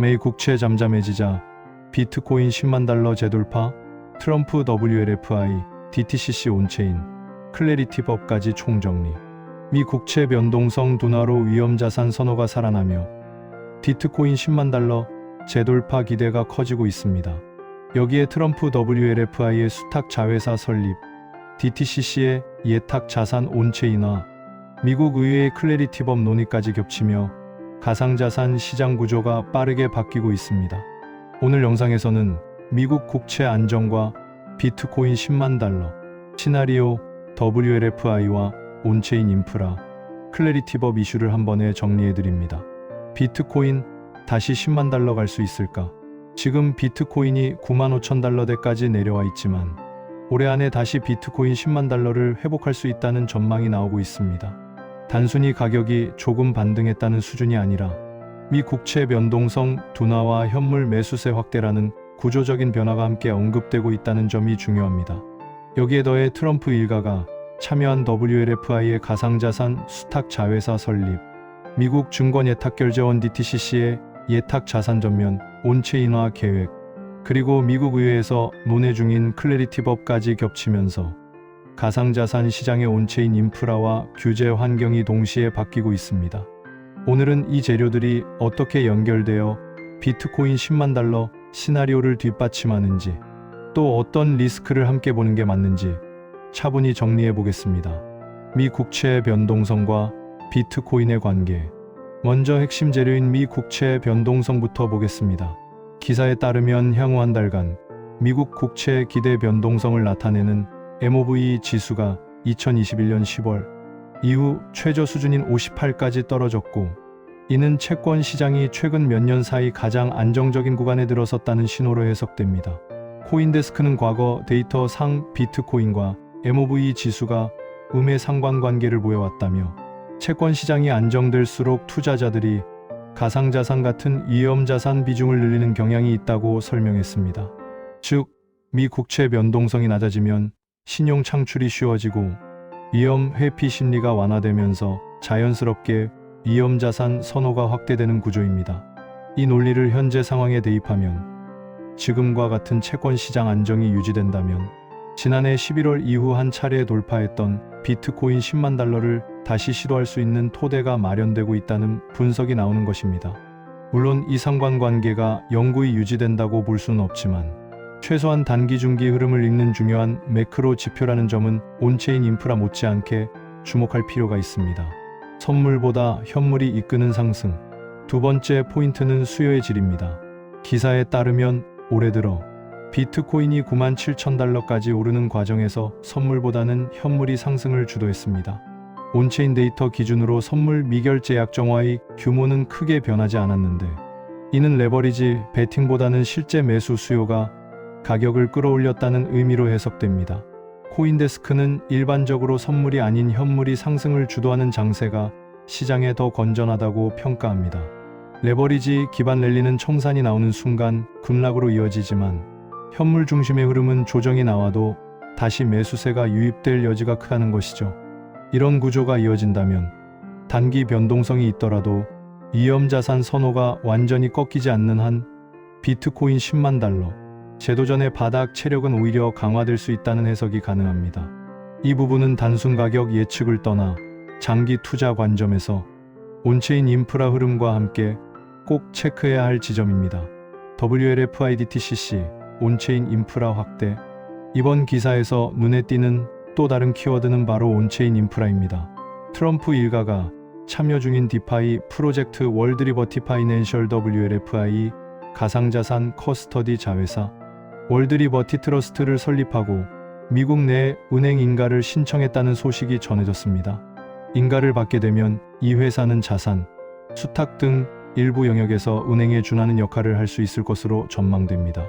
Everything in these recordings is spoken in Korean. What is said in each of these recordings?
매일 국채 잠잠해지자 비트코인 10만 달러 재돌파, 트럼프 WLFI, DTCC 온체인, 클래리티 법까지 총정리. 미 국채 변동성 둔화로 위험 자산 선호가 살아나며 비트코인 10만 달러 재돌파 기대가 커지고 있습니다. 여기에 트럼프 WLFI의 수탁 자회사 설립, DTCC의 예탁 자산 온체인화, 미국 의회의 클래리티 법 논의까지 겹치며 가상자산 시장 구조가 빠르게 바뀌고 있습니다. 오늘 영상에서는 미국 국채 안정과 비트코인 10만 달러, 시나리오 WLFI와 온체인 인프라, 클래리티 법 이슈를 한 번에 정리해 드립니다. 비트코인 다시 10만 달러 갈 수 있을까? 지금 비트코인이 9만 5천 달러대까지 내려와 있지만 올해 안에 다시 비트코인 10만 달러를 회복할 수 있다는 전망이 나오고 있습니다. 단순히 가격이 조금 반등했다는 수준이 아니라 미 국채 변동성 둔화와 현물 매수세 확대라는 구조적인 변화가 함께 언급되고 있다는 점이 중요합니다. 여기에 더해 트럼프 일가가 참여한 WLFI의 가상자산 수탁 자회사 설립, 미국 증권 예탁 결제원 DTCC의 예탁 자산 전면 온체인화 계획, 그리고 미국 의회에서 논의 중인 클래리티 법까지 겹치면서 가상자산 시장의 온체인 인프라와 규제 환경이 동시에 바뀌고 있습니다. 오늘은 이 재료들이 어떻게 연결되어 비트코인 10만 달러 시나리오를 뒷받침하는지 또 어떤 리스크를 함께 보는 게 맞는지 차분히 정리해 보겠습니다. 미 국채 변동성과 비트코인의 관계. 먼저 핵심 재료인 미 국채 변동성부터 보겠습니다. 기사에 따르면 향후 한 달간 미국 국채 기대 변동성을 나타내는 MOVE 지수가 2021년 10월 이후 최저 수준인 58까지 떨어졌고 이는 채권 시장이 최근 몇 년 사이 가장 안정적인 구간에 들어섰다는 신호로 해석됩니다. 코인데스크는 과거 데이터 상 비트코인과 MOVE 지수가 음의 상관관계를 보여왔다며 채권 시장이 안정될수록 투자자들이 가상자산 같은 위험자산 비중을 늘리는 경향이 있다고 설명했습니다. 즉, 미 국채 변동성이 낮아지면 신용 창출이 쉬워지고 위험 회피 심리가 완화되면서 자연스럽게 위험 자산 선호가 확대되는 구조입니다. 이 논리를 현재 상황에 대입하면 지금과 같은 채권 시장 안정이 유지된다면 지난해 11월 이후 한 차례 돌파했던 비트코인 10만 달러를 다시 시도할 수 있는 토대가 마련되고 있다는 분석이 나오는 것입니다. 물론 이 상관관계가 영구히 유지된다고 볼 수는 없지만 최소한 단기 중기 흐름을 읽는 중요한 매크로 지표라는 점은 온체인 인프라 못지않게 주목할 필요가 있습니다. 선물보다 현물이 이끄는 상승. 두 번째 포인트는 수요의 질입니다. 기사에 따르면 올해 들어 비트코인이 9만 7천 달러까지 오르는 과정에서 선물보다는 현물이 상승을 주도했습니다. 온체인 데이터 기준으로 선물 미결제 약정화의 규모는 크게 변하지 않았는데 이는 레버리지 베팅보다는 실제 매수 수요가 가격을 끌어올렸다는 의미로 해석됩니다. 코인데스크는 일반적으로 선물이 아닌 현물이 상승을 주도하는 장세가 시장에 더 건전하다고 평가합니다. 레버리지 기반 랠리는 청산이 나오는 순간 급락으로 이어지지만 현물 중심의 흐름은 조정이 나와도 다시 매수세가 유입될 여지가 크다는 것이죠. 이런 구조가 이어진다면 단기 변동성이 있더라도 위험 자산 선호가 완전히 꺾이지 않는 한 비트코인 10만 달러, 제도전의 바닥 체력은 오히려 강화될 수 있다는 해석이 가능합니다. 이 부분은 단순 가격 예측을 떠나 장기 투자 관점에서 온체인 인프라 흐름과 함께 꼭 체크해야 할 지점입니다. WLFIDTCC 온체인 인프라 확대 이번 기사에서 눈에 띄는 또 다른 키워드는 바로 온체인 인프라입니다. 트럼프 일가가 참여 중인 디파이 프로젝트 월드리버티 파이낸셜 WLFI 가상자산 커스터디 자회사 월드리버 티 트러스트를 설립하고 미국 내 은행 인가를 신청했다는 소식이 전해졌습니다. 인가를 받게 되면 이 회사는 자산, 수탁 등 일부 영역에서 은행에 준하는 역할을 할 수 있을 것으로 전망됩니다.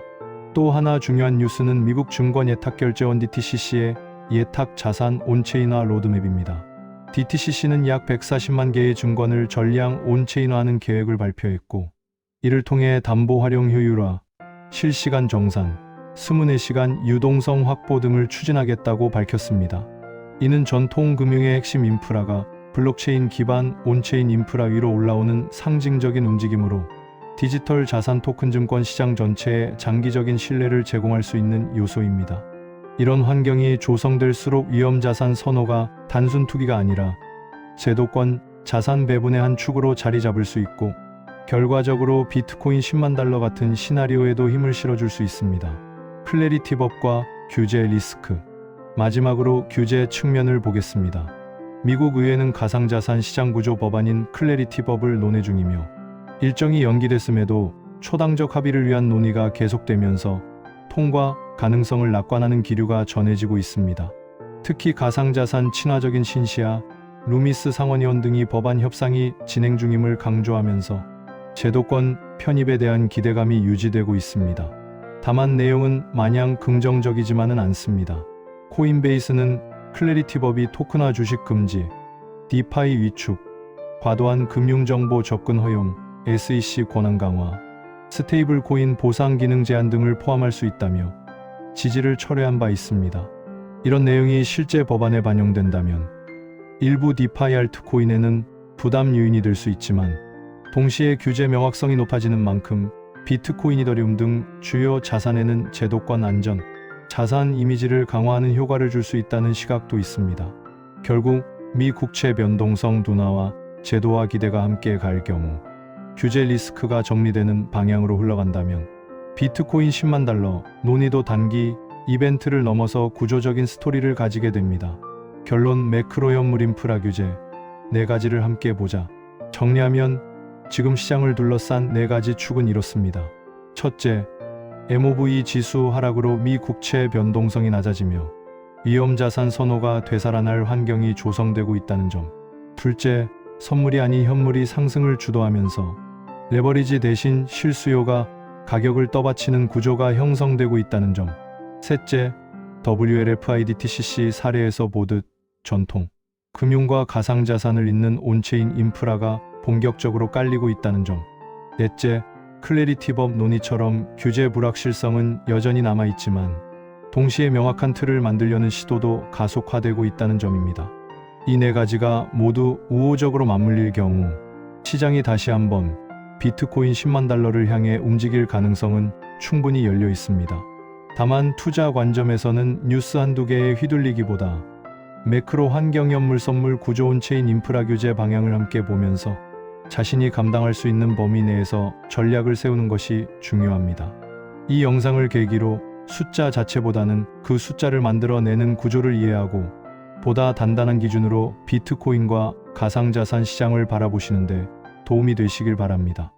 또 하나 중요한 뉴스는 미국 증권 예탁 결제원 DTCC의 예탁 자산 온체인화 로드맵입니다. DTCC는 약 140만 개의 증권을 전량 온체인화하는 계획을 발표했고, 이를 통해 담보 활용 효율화, 실시간 정산, 24시간 유동성 확보 등을 추진하겠다고 밝혔습니다. 이는 전통 금융의 핵심 인프라가 블록체인 기반 온체인 인프라 위로 올라오는 상징적인 움직임으로 디지털 자산 토큰 증권 시장 전체에 장기적인 신뢰를 제공할 수 있는 요소입니다. 이런 환경이 조성될수록 위험 자산 선호가 단순 투기가 아니라 제도권 자산 배분의 한 축으로 자리 잡을 수 있고 결과적으로 비트코인 10만 달러 같은 시나리오에도 힘을 실어줄 수 있습니다. 클래리티 법과 규제 리스크. 마지막으로 규제 측면을 보겠습니다. 미국 의회는 가상자산 시장 구조 법안인 클래리티 법을 논의 중이며 일정이 연기됐음에도 초당적 합의를 위한 논의가 계속되면서 통과 가능성을 낙관하는 기류가 전해지고 있습니다. 특히 가상자산 친화적인 신시아, 루미스 상원의원 등이 법안 협상이 진행 중임을 강조하면서 제도권 편입에 대한 기대감이 유지되고 있습니다. 다만 내용은 마냥 긍정적이지만은 않습니다. 코인베이스는 클래리티 법이 토큰화 주식 금지, 디파이 위축, 과도한 금융정보 접근 허용, SEC 권한 강화, 스테이블 코인 보상 기능 제한 등을 포함할 수 있다며 지지를 철회한 바 있습니다. 이런 내용이 실제 법안에 반영된다면 일부 디파이 알트코인에는 부담 요인이 될 수 있지만 동시에 규제 명확성이 높아지는 만큼 비트코인 이더리움 등 주요 자산에는 제도권 안전, 자산 이미지를 강화하는 효과를 줄 수 있다는 시각도 있습니다. 결국 미 국채 변동성 둔화와 제도화 기대가 함께 갈 경우 규제 리스크가 정리되는 방향으로 흘러간다면 비트코인 10만 달러 논의도 단기 이벤트를 넘어서 구조적인 스토리를 가지게 됩니다. 결론 매크로 현물 인프라 규제 네 가지를 함께 보자. 정리하면 지금 시장을 둘러싼 네 가지 축은 이렇습니다. 첫째, MOV 지수 하락으로 미 국채 변동성이 낮아지며 위험 자산 선호가 되살아날 환경이 조성되고 있다는 점. 둘째, 선물이 아닌 현물이 상승을 주도하면서 레버리지 대신 실수요가 가격을 떠받치는 구조가 형성되고 있다는 점. 셋째, WLFIDTCC 사례에서 보듯 전통, 금융과 가상자산을 잇는 온체인 인프라가 본격적으로 깔리고 있다는 점. 넷째, 클래리티법 논의처럼 규제 불확실성은 여전히 남아있지만 동시에 명확한 틀을 만들려는 시도도 가속화되고 있다는 점입니다. 이 네 가지가 모두 우호적으로 맞물릴 경우 시장이 다시 한번 비트코인 10만 달러를 향해 움직일 가능성은 충분히 열려 있습니다. 다만 투자 관점에서는 뉴스 한두 개에 휘둘리기보다 매크로 환경 현물 선물 구조 온 체인 인프라 규제 방향을 함께 보면서 자신이 감당할 수 있는 범위 내에서 전략을 세우는 것이 중요합니다. 이 영상을 계기로 숫자 자체보다는 그 숫자를 만들어내는 구조를 이해하고 보다 단단한 기준으로 비트코인과 가상자산 시장을 바라보시는데 도움이 되시길 바랍니다.